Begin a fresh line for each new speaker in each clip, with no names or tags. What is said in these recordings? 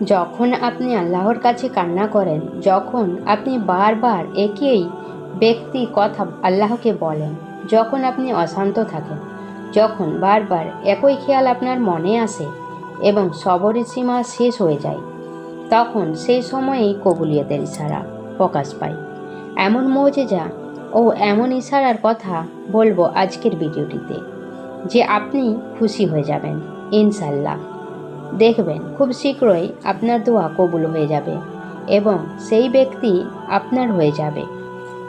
যখন আপনি আল্লাহর কাছে কান্না করেন, যখন আপনি বারবার একই ব্যক্তি কথা আল্লাহকে বলেন, যখন আপনি অশান্ত থাকেন, যখন বারবার একই খেয়াল আপনার মনে আসে এবং সবরের সীমা শেষ হয়ে যায়, তখন সেই সময়েই কবুলিয়তের ইশারা প্রকাশ পায়। এমন মৌজেজা ও এমন ইশারার কথা বলব আজকের ভিডিওটিতে, যে আপনি খুশি হয়ে যাবেন ইনশাল্লাহ দেখবেন, খুব শীঘ্রই আপনার দোয়া কবুল হয়ে যাবে এবং সেই ব্যক্তি আপনার হয়ে যাবে।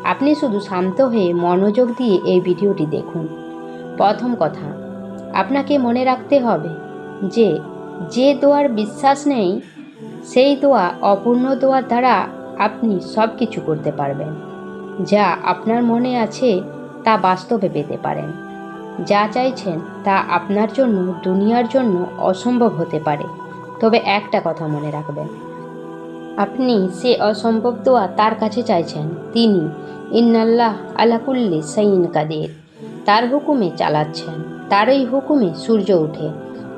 আপনি শুধু শান্ত হয়ে মনোযোগ দিয়ে এই ভিডিওটি দেখুন। প্রথম কথা, আপনাকে মনে রাখতে হবে যে যে দোয়ার বিশ্বাস নেই, সেই দোয়া অপূর্ণ দোয়ার দ্বারা আপনি সব কিছু করতে পারবেন, যা আপনার মনে আছে তা বাস্তবে পেতে পারেন। যা চাইছেন তা আপনার জন্য, দুনিয়ার জন্য অসম্ভব হতে পারে। তবে একটা কথা মনে রাখবেন। আপনি সে অসম্ভব দোয়া তার কাছে চাইছেন, তিনি ইন্নাল্লাহ আলাকুল্লি সাইন কাদের। তার হুকুমে চালাচ্ছেন, তারই হুকুমে সূর্য ওঠে।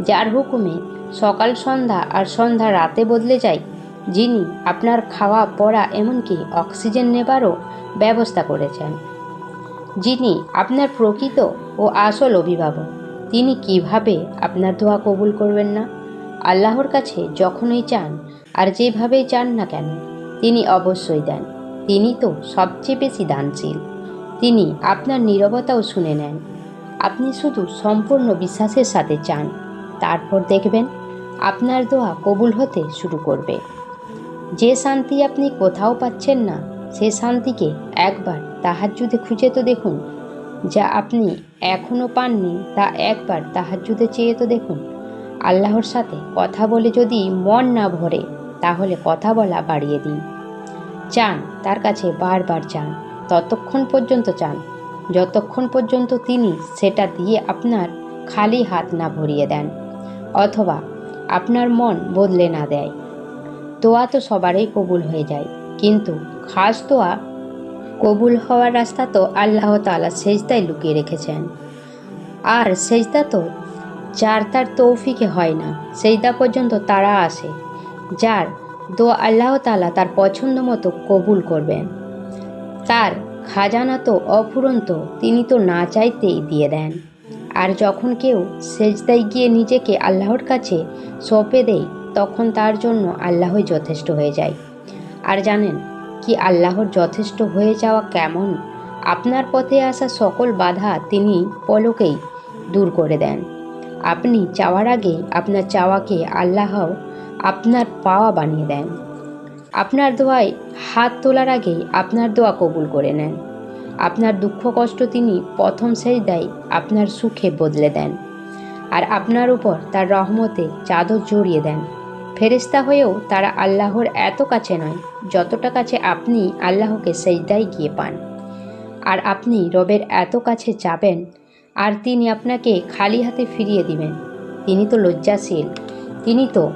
যার হুকুমে সকাল সন্ধ্যা আর সন্ধ্যা রাতে বদলে যায়, যিনি আপনার খাওয়া, পড়া, এমনকি অক্সিজেন নেবারও ব্যবস্থা করেছেন। যিনি আপনার প্রকৃত ও আসল অভিভাবক, তিনি কীভাবে আপনার দোয়া কবুল করবেন না? আল্লাহর কাছে যখনই চান, আর যেভাবেই চান না কেন, তিনি অবশ্যই দেন। তিনি তো সবচেয়ে বেশি দানশীল। তিনি আপনার নীরবতাও শুনে নেন। আপনি শুধু সম্পূর্ণ বিশ্বাসের সাথে চান, তারপর দেখবেন আপনার দোয়া কবুল হতে শুরু করবে। যে শান্তি আপনি কোথাও পাচ্ছেন না, সে শান্তিকে একবার তাহার তাহাজ্জুদে খুঁজে তো দেখুন। যা আপনি এখনও পাননি, তা একবার তাহার তাহাজ্জুদে চেয়ে তো দেখুন। আল্লাহর সাথে কথা বলে যদি মন না ভরে, তাহলে কথা বলা বাড়িয়ে দিন। চান তার কাছে বারবার চান ততক্ষণ পর্যন্ত চান যতক্ষণ পর্যন্ত তিনি সেটা দিয়ে আপনার খালি হাত না ভরিয়ে দেন, অথবা আপনার মন বদলে না দেয়। দোয়া তো সবারই কবুল হয়ে যায়, কিন্তু খাস দোয়া কবুল হওয়ার রাস্তা তো আল্লাহ তালা সেজদায় লুকিয়ে রেখেছেন। আর সেজদা তো যার তার তৌফিকে হয় না, সেজদা পর্যন্ত তারা আসে, যার দো আল্লাহ তালা তার পছন্দ মতো কবুল করবেন। তার খাজানা তো অফুরন্ত, তিনি তো না চাইতেই দিয়ে দেন। আর যখন কেউ সেজদায় গিয়ে নিজেকে আল্লাহর কাছে সঁপে দেয়, তখন তার জন্য আল্লাহই যথেষ্ট হয়ে যায়। আর জানেন কি আল্লাহর যথেষ্ট হয়ে যাওয়া কেমন? আপনার পথে আসা সকল বাধা তিনি পলকেই দূর করে দেন। আপনি চাওয়ার আগেই আপনার চাওয়াকে আল্লাহ আপনার পাওয়া বানিয়ে দেন। আপনার দোয়ায় হাত তোলার আগেই আপনার দোয়া কবুল করে নেন। আপনার দুঃখ কষ্ট তিনি প্রথম সেই দেয় আপনার সুখে বদলে দেন। আর আপনার উপর তার রহমতে চাদর জড়িয়ে দেন। ফেরেস্তা হয়েও তারা আল্লাহর এত কাছে নয়, যতটা কাছে আপনি আল্লাহকে সেইদাই গিয়ে পান। আর আপনি রবের এত কাছে যাবেন, আর তিনি আপনাকে খালি হাতে ফিরিয়ে দিবেন। তিনি তো লজ্জাশীল। তিনি তো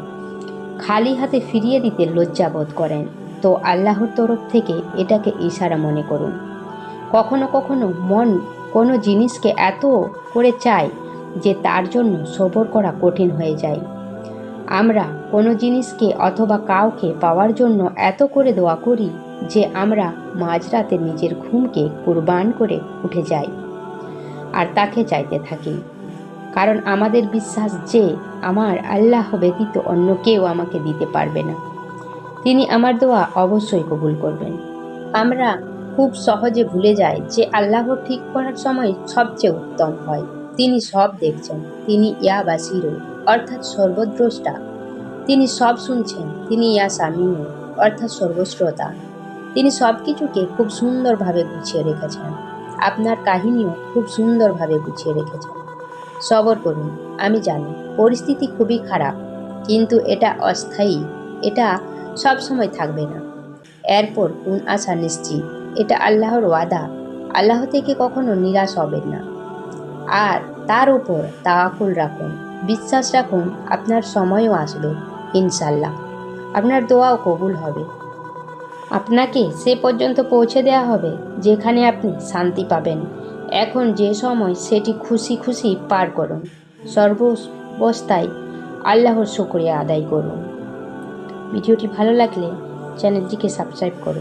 খালি হাতে ফিরিয়ে দিতে লজ্জাবোধ করেন। তো আল্লাহর তরফ থেকে এটাকে ইশারা মনে করুন। কখনো কখনো মন কোনো জিনিসকে এত করে চায় যে তার জন্য সবর করা কঠিন হয়ে যায়। আমরা কোনো জিনিসকে অথবা কাউকে পাওয়ার জন্য এত করে দোয়া করি যে আমরা মাঝরাতে নিজের ঘুমকে কুরবান করে উঠে যাই আর তাকে চাইতে থাকি। কারণ আমাদের বিশ্বাস যে আমার আল্লাহ ব্যতীত অন্য কেউ আমাকে দিতে পারবে না। তিনি আমার দোয়া অবশ্যই কবুল করবেন। আমরা খুব সহজে ভুলে যাই যে আল্লাহ ঠিক করার সময় সবচেয়ে উত্তম হয়। তিনি সব দেখছেন। তিনি ইয়া বাসিরো অর্থাৎ সর্বদ্রষ্টা। তিনি সব শুনছেন, তিনি ইয়া সামিও অর্থাৎ সর্বশ্রোতা। তিনি সব কিছুকে খুব সুন্দরভাবে গুছিয়ে রেখেছেন। আপনার কাহিনীও খুব সুন্দরভাবে গুছিয়ে রেখেছেন। সবর করুন, আমি জানি, পরিস্থিতি খুবই খারাপ, কিন্তু এটা অস্থায়ী, এটা সব সময় থাকবে না। এরপর কোন আশা নিশ্চিত, এটা আল্লাহর ওয়াদা, আল্লাহ থেকে কখনো নিরাশ হবেন না। আর তার উপর তাওয়াকুল রাখুন। বিশ্বাস রাখুন, আপনার সময়ও আসবে, ইনশাল্লাহ। আপনার দোয়াও কবুল হবে। আপনাকে সে পর্যন্ত পৌঁছে দেওয়া হবে যেখানে আপনি শান্তি পাবেন। এখন যে সময় সেটি খুশি খুশি পার করুন। সর্বাবস্থায় আল্লাহর শুক্রিয়া আদায় করুন। ভিডিওটি ভালো লাগলে চ্যানেলটিকে সাবস্ক্রাইব করুন।